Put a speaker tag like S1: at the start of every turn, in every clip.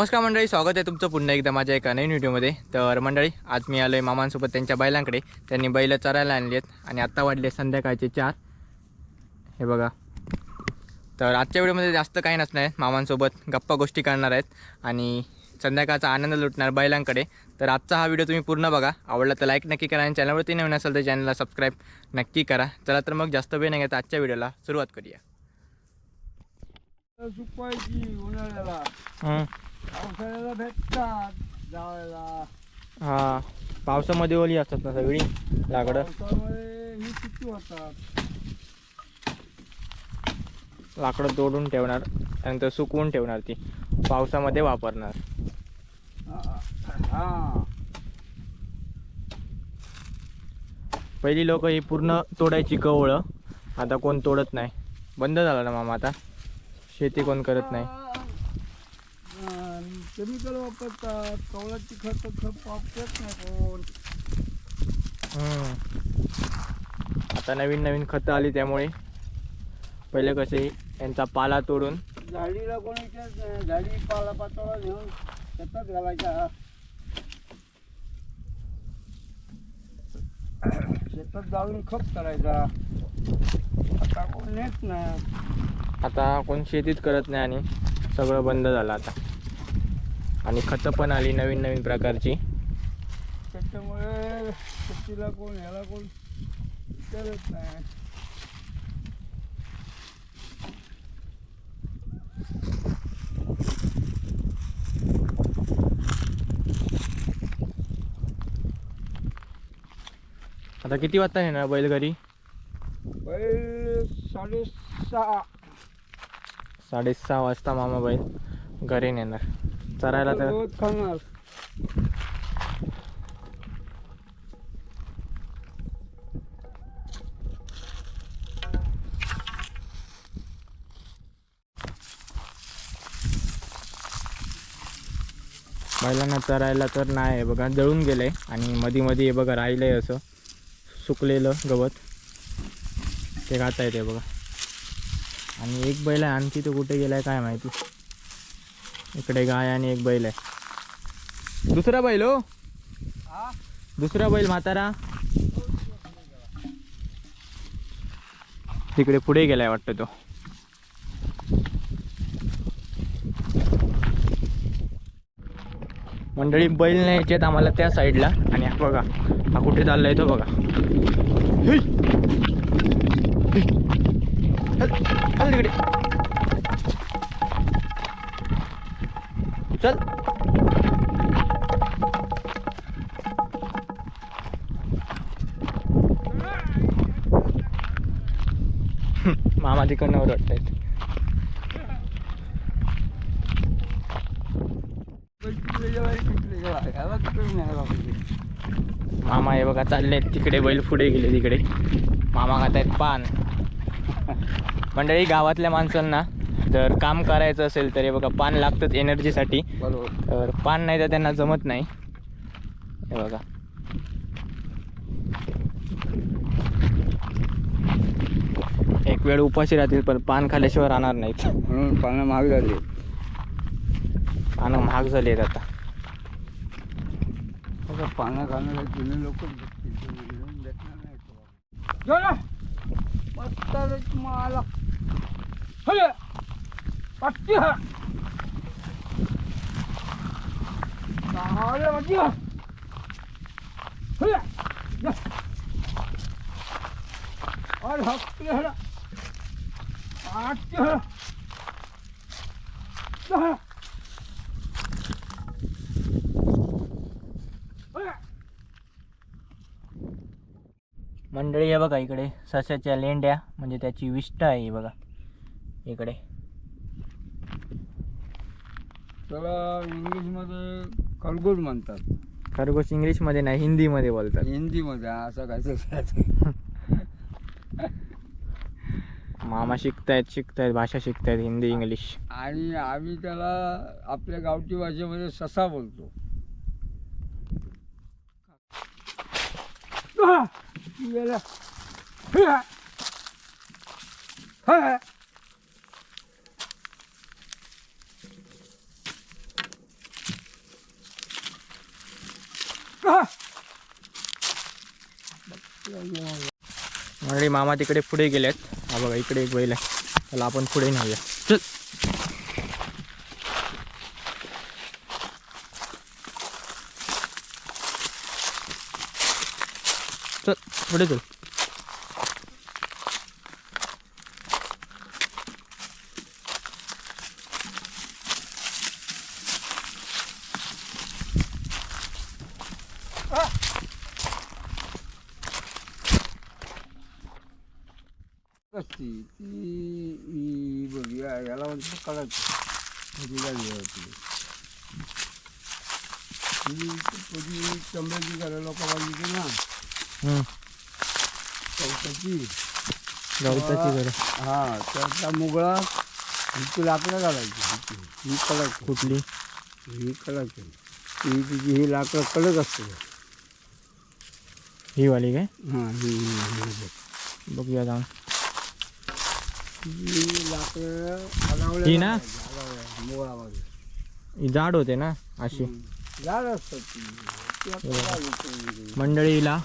S1: नमस्कार मंडळी स्वागत आहे तुमचं पुन्हा एकदा माझ्या एका नवीन व्हिडिओमध्ये. तर मंडळी आज मी आलो आहे मामांसोबत त्यांच्या बैलांकडे. त्यांनी बैलं चरायला आणली आहेत आणि आत्ता वाढले संध्याकाळचे चार. हे बघा. तर आजच्या व्हिडिओमध्ये जास्त काही नसणार आहे. मामांसोबत गप्पा गोष्टी करणार आहेत आणि संध्याकाळचा आनंद लुटणार बैलांकडे. तर आजचा हा व्हिडिओ तुम्ही पूर्ण बघा. आवडला तर लाईक नक्की करा आणि चॅनलवरती नवीन असेल तर चॅनलला सबस्क्राईब नक्की करा. चला तर मग जास्त वेळ नाही घेता आजच्या व्हिडिओला सुरुवात करूया.
S2: पावसाळ्याला भेटतात जाळायला
S1: हा पावसामध्ये ओली असतात ना सगळी लाकडं?
S2: पावसामुळे ही किती होतात?
S1: लाकडं तोडून ठेवणार त्यानंतर सुकवून ठेवणार ती. पावसामध्ये वापरणार.
S2: हा
S1: पहिली लोक ही पूर्ण तोडायची कवळं. आता कोण तोडत नाही. बंद झाला ना मामा आता? शेती कोण करत नाही.
S2: केमिकल वापरतात. कवळाची खत खत वापरत नाही कोण.
S1: हम्म. आता नवीन नवीन खतं आली त्यामुळे. पहिले कसे यांचा पाला तोडून.
S2: झाडीला कोणी विचारत नाही. झाडी पाला पातळा घेऊन शेतात घालायच्या शेतात जाळून खप करायचा. आता कोण नेत नाही.
S1: आता कोण शेतीच करत नाही आणि सगळं बंद झालं आता. आणि खतं पण आली नवीन नवीन प्रकारची.
S2: त्याच्यामुळे शेतीला कोण ह्याला कोण नाही.
S1: आता किती वाजता येणार बैल घरी?
S2: बैल साडेसहा.
S1: साडेसहा वाजता मामा बैल घरी नेणार. चरायला तर
S2: खाणार.
S1: बैलांना चरायला तर नाही आहे बघा जळून गेलंय आणि मध्ये मध्ये हे बघा राहिलंय असं. सुकलेलं गवत. ते खाता येते बघा. आणि एक बैल आहे आणखी तो कुठे गेलाय काय माहिती. इकडे गाय आणि एक बैल आहे. दुसरा बैल हो. दुसरा बैल म्हातारा. तिकडे पुढे गेलाय वाटतं तो. मंडळी बैल न्यायचे आम्हाला त्या साईडला. आणि हा बघा हा कुठे चाललाय तो बघा. तिकडे. चल. मामा तिकडनं
S2: न्यायला पाहिजे
S1: मामा हे बघा चालले तिकडे बैल पुढे गेले तिकडे. मामा खात आहेत पान. मंडळी गावातल्या माणसांना जर काम करायचं असेल तर हे बघा पान लागतं एनर्जीसाठी तर पान नाही तर त्यांना जमत नाही. हे बघा. एक वेळ उपाशी राहतील पण पान खाल्ल्याशिवाय राहणार नाहीत.
S2: म्हणून पानं महाग झाली.
S1: पानं महाग झाली आहेत आता.
S2: पानं खाणारे जुने लोक भेटणार नाही चला मस्त मला हले पट्टी हा चांगले पट्टी हा हले या.
S1: मंडळी आहे बघा इकडे सस्याच्या लेंड्या म्हणजे त्याची विष्ठा आहे बघा. इकडे.
S2: त्याला इंग्लिशमध्ये खरगोश म्हणतात.
S1: खरगोश इंग्लिशमध्ये नाही हिंदीमध्ये बोलतात.
S2: हिंदीमध्ये असं काय
S1: मामा शिकतायत शिकतायत भाषा शिकतायत हिंदी इंग्लिश.
S2: आणि आम्ही त्याला आपल्या गावठी भाषेमध्ये ससा बोलतो. गेला. आ!
S1: मंडळी मामा तिकडे पुढे गेलेत. हा बघा इकडे एक बैल आहे. त्याला आपण पुढे न्हाऊया चल. चल पुढे चल
S2: असती ती ही बघ या- याला म्हणतो कळायचं ही झाली होती ही कधी चंबळची घरं लोक बांधली ना. चौकाची
S1: गवताची घरं.
S2: हा तर त्या मुगळा ती लाकडं घालायची. हिची. ही कळायची
S1: कुठली?
S2: ही कळायची ही तिची ही लाकडं कडक असते.
S1: ही वाली काय?
S2: हां ही बघ.
S1: बघूया जाऊन.
S2: ही
S1: ना? ही जाड होते ना अशी.
S2: असतात येते.
S1: मंडळीला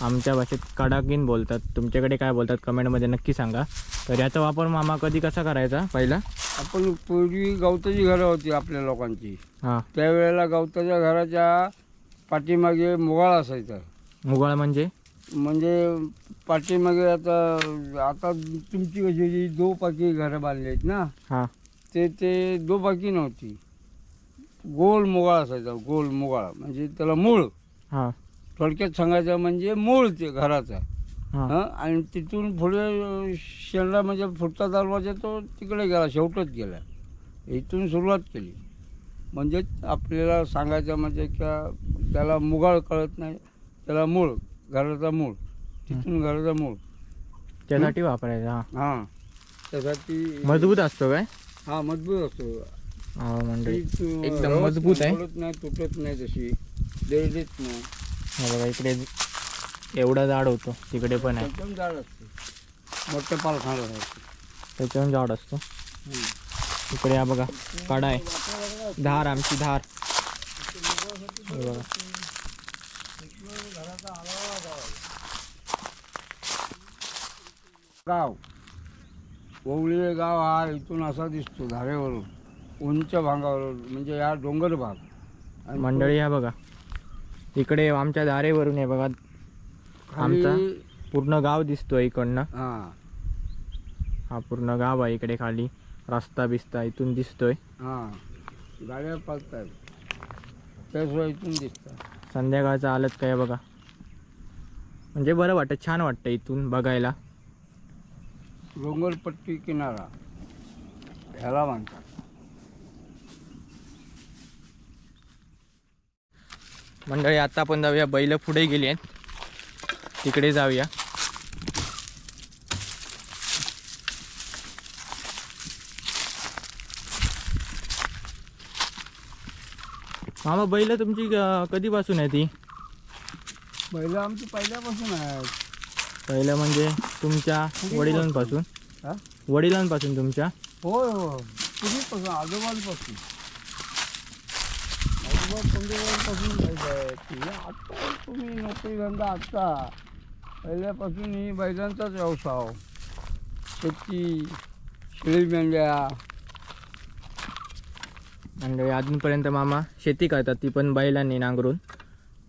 S1: आमच्या भाषेत कडाकीन बोलतात. तुमच्याकडे काय बोलतात कमेंटमध्ये नक्की सांगा. तर याचा वापर मामा कधी कसा करायचा पहिला?
S2: आपण पूर्वी गवताची घरं होती आपल्या लोकांची.
S1: हां.
S2: त्यावेळेला गवताच्या घराच्या पाठीमागे मुगाळ असायचा.
S1: मुगाळ म्हणजे?
S2: म्हणजे पाठीमागे आता आता तुमची कशी जी दोपाकी घरं बांधली आहेत ना
S1: हां.
S2: ते ते दोपाकी नव्हती. गोल मुगाळ असायचा गोल मुगाळ. म्हणजे त्याला मूळ.
S1: हां.
S2: थोडक्यात सांगायचं म्हणजे मूळ ते घराचा.
S1: हां.
S2: हं? आणि तिथून पुढे शेंडा म्हणजे पुढचा दरवाजा तो तिकडे गेला शेवटच गेला. इथून सुरुवात केली. म्हणजे आपल्याला सांगायचं म्हणजे का त्याला मुगाळ कळत नाही त्याला मूळ घराचा मूळ. तिथून घराचा मूळ
S1: त्यासाठी वापरायचा हां.
S2: हां. त्यासाठी
S1: मजबूत असतो काय?
S2: हा मजबूत असतो.
S1: हा मंडळी.
S2: ती तू-
S1: एकदम
S2: रवत
S1: मजबूत
S2: नाही,
S1: आहे.
S2: मोडत नाही तुटत नाही तशी. देत नाही.
S1: हा बघा इकडे एवढा जाड होतो. तिकडे पण आहे.
S2: एकदम जाड असते. मोठं पाल खाणार आहे.
S1: त्याच्याहून जाड असतो. इकडे हा बघा कडा आहे धार आमची धार. हे बघा.
S2: गाव. ओवळी गाव हा इथून असा दिसतो धारेवरून उंच भागावरून म्हणजे हा डोंगर भाग. आणि
S1: मंडळी हा बघा. इकडे आमच्या दारेवरून आहे बघा
S2: खाली-
S1: आमचा पूर्ण गाव दिसतोय इकडनं.
S2: हा.
S1: हा पूर्ण गाव आहे इकडे खाली. रस्ता बिस्ता इथून दिसतोय.
S2: हा. गाड्या पालतात त्याशिवाय इथून दिसतात.
S1: संध्याकाळचं आलत काय बघा. म्हणजे बरं वाटतं छान वाटतं इथून बघायला.
S2: डोंगरपट्टी किनारा ह्याला म्हणतात.
S1: मंडळी आता आपण जाऊया. बैल पुढे गेली आहेत. तिकडे जाऊया. मामा बैल तुमची कधीपासून आहे ती?
S2: पहिलं आमची पहिल्यापासून आहे.
S1: पहिलं म्हणजे तुमच्या वडिलांपासून.
S2: हा?
S1: वडिलांपासून तुमच्या.
S2: होय हो पूर्वीपासून आजोबांपासून. आजोबा पंजोबांपासून बैल आहे. ती आता तुम्ही नोकरी धंदा आत्ता पहिल्यापासून ही बैलांचाच व्यवसाय. शेती शेळी मेंढ्या.
S1: मंडळी अजूनपर्यंत मामा शेती करतात ती पण बैलांनी नांगरून.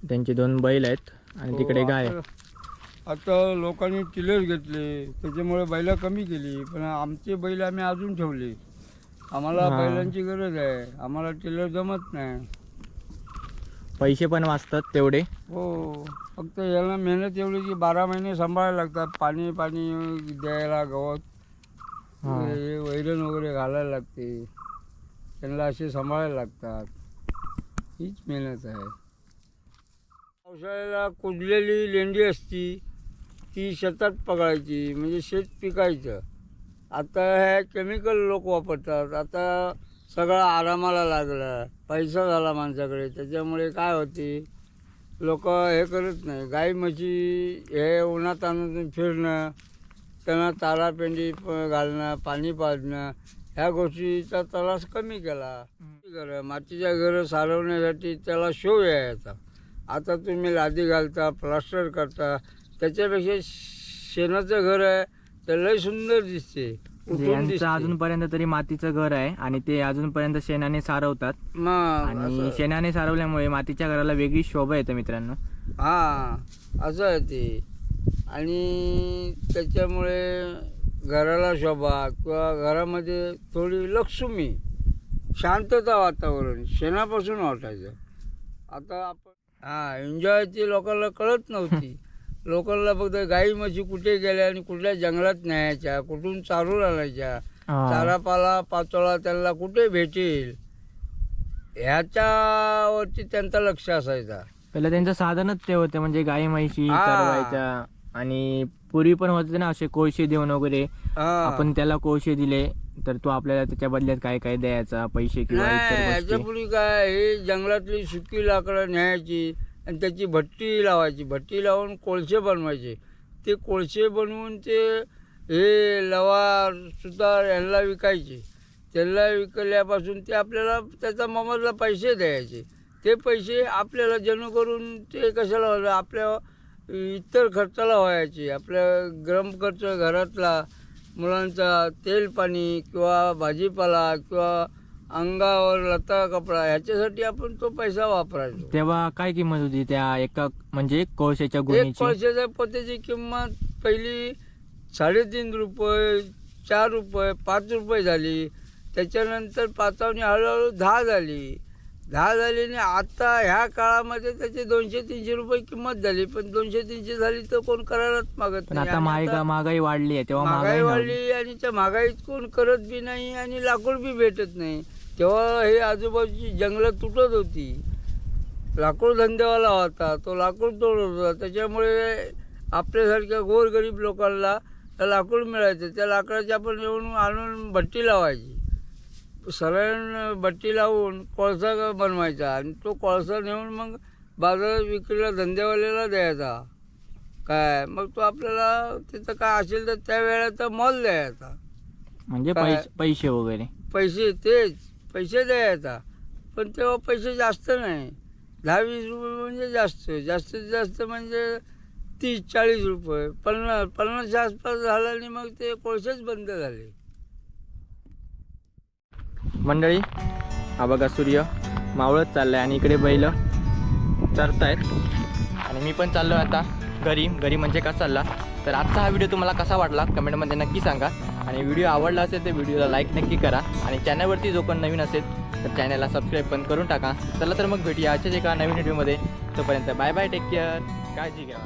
S1: त्यांचे दोन बैल आहेत आणि तिकडे
S2: हो,
S1: गाय आहे.
S2: आता- लोकांनी टिलर घेतले. त्याच्यामुळे बैल कमी केली. पण आमचे बैल आम्ही अजून ठेवले. आम्हाला
S1: हा.
S2: बैलांची गरज आहे. आम्हाला टिलर जमत नाही.
S1: पैसे पण वाचतात तेवढे.
S2: हो. फक्त याला मेहनत एवढी की बारा महिने सांभाळायला लागतात. पाणी पाणी द्यायला गवत
S1: हा.
S2: हे वैरण वगैरे घालायला लागते. त्यांना असे सांभाळायला लागतात. हीच मेहनत आहे. पावसाळ्याला कुजलेली लेंडी असती. ती शेतात पकडायची म्हणजे शेत पिकायचं. आता हे केमिकल लोक वापरतात. आता सगळं आरामाला लागलं. पैसा झाला माणसाकडे. त्याच्यामुळे काय होते? लोक हे करत नाही. गाई म्हशी हे उन्हात आणून फिरणं त्यांना तारापेंडी प- घालणं पाणी पाजणं ह्या गोष्टीचा त्रास कमी केला. घरं मातीच्या घरं सारवण्यासाठी त्याला शो यायचा. आता तुम्ही लादी घालता प्लास्टर करता त्याच्यापेक्षा शेणाचं घर आहे तर लय सुंदर दिसते.
S1: म्हणजे
S2: उठून
S1: यांचं
S2: दिसते.
S1: अजूनपर्यंत तरी मातीचं घर आहे आणि ते अजूनपर्यंत शेणाने सारवतात.
S2: मग
S1: आणि
S2: असं-
S1: शेणाने सारवल्यामुळे मातीच्या घराला वेगळी शोभा येते मित्रांनो.
S2: हा असं आहे ते. आणि त्याच्यामुळे घराला शोभा किंवा घरामध्ये थोडी लक्ष्मी शांतता वातावरण शेणापासून वाटायचं. आता आपण हा एन्जॉयची लोकांना कळत नव्हती. लोकांना फक्त गाई म्हशी कुठे गेल्या आणि कुठल्या जंगलात न्यायच्या कुठून चारून आणायच्या
S1: हा.
S2: चारापाला पाचोळा त्यांना कुठे भेटेल ह्याच्यावरती त्यांचं लक्ष असायचा
S1: पहिलं त्यांचं साधनच ते होते म्हणजे गाई म्हैशी. चरवायच्या आणि पूर्वी पण होते ना असे कोळशे देऊन वगैरे. आपण त्याला कोळशे दिले तर तो आपल्याला त्याच्या बदल्यात काय काय द्यायचा पैसे किंवा
S2: याच्यापूर्वी काय हे जंगलातली सुकी लाकडं न्यायची आणि त्याची भट्टी लावायची. भट्टी लावून कोळसे बनवायचे. ते कोळसे बनवून ते हे लवार सुतार यांना विकायचे. त्यांना विकल्यापासून ते आपल्याला त्याचा मोबदला पैसे द्यायचे. ते पैसे आपल्याला जेणेकरून ते कशाला व्हायचं आपल्या इतर खर्चाला व्हायचे. आपल्या गरम खर्च घरातला मुलांचा तेल पाणी किंवा भाजीपाला किंवा अंगावर लता कपडा ह्याच्यासाठी आपण तो पैसा वापरायचो.
S1: तेव्हा काय किंमत होती त्या एका म्हणजे कोळशाच्या
S2: एक
S1: गुणीची
S2: कोळशाच्या पोत्याची किंमत पहिली साडेतीन रुपये चार रुपये पाच रुपये झाली. त्याच्यानंतर पाचावणी हळूहळू दहा झाली. दहा झाली आणि आता ह्या काळामध्ये त्याची दोनशे तीनशे रुपये किंमत झाली. पण दोनशे तीनशे झाली तर कोण करायलाच मागत
S1: पण
S2: नाही.
S1: आता
S2: आणि
S1: महागाई वाढली आहे तेव्हा
S2: महागाई
S1: महागाई नव्हती.
S2: वाढली आणि त्या महागाईत कोण करत बी नाही आणि लाकूड बी भेटत नाही. तेव्हा हे आजूबाजूची जंगलं तुटत होती. लाकूड धंदेवाला होता. तो लाकूड तोडत होता. त्याच्यामुळे आपल्यासारख्या गोरगरीब लोकांना लाकूड मिळायचं. त्या लाकडाची आपण येऊन आणून भट्टी लावायची. सरळ भट्टी लावून कोळसा बनवायचा. आणि तो कोळसा नेऊन मग बाजारात विक्रीला धंदेवाल्याला द्यायचा. काय? मग तो आपल्याला तिथं काय असेल तर त्या वेळेचा मॉल द्यायचा.
S1: म्हणजे पैसे वगैरे.
S2: पैसे तेच. पैसे द्यायचा. पण तेव्हा पैसे जास्त नाही. दहा वीस रुपये म्हणजे जास्त. जास्तीत जास्त म्हणजे तीस चाळीस रुपये. पन्नास पन्नासच्या आसपास झालं आणि मग ते कोळसेच बंद झाले.
S1: मंडळी हा बघा सूर्य. मावळत चाललाय आणि इकडे बैल चरतायत. आणि मी पण चाललो आता घरी. घरी म्हणजे का चालला? तर आजचा हा व्हिडिओ तुम्हाला कसा वाटला? कमेंटमध्ये नक्की सांगा. आणि व्हिडिओ आवडला असेल तर व्हिडिओला लाईक नक्की करा. आणि चॅनलवरती जो कोण नवीन असेल तर चॅनलला सबस्क्राईब पण करून टाका. चला तर मग भेटूया अशाच एका नवीन व्हिडिओमध्ये तोपर्यंत बाय बाय टेक केअर काळजी घ्या.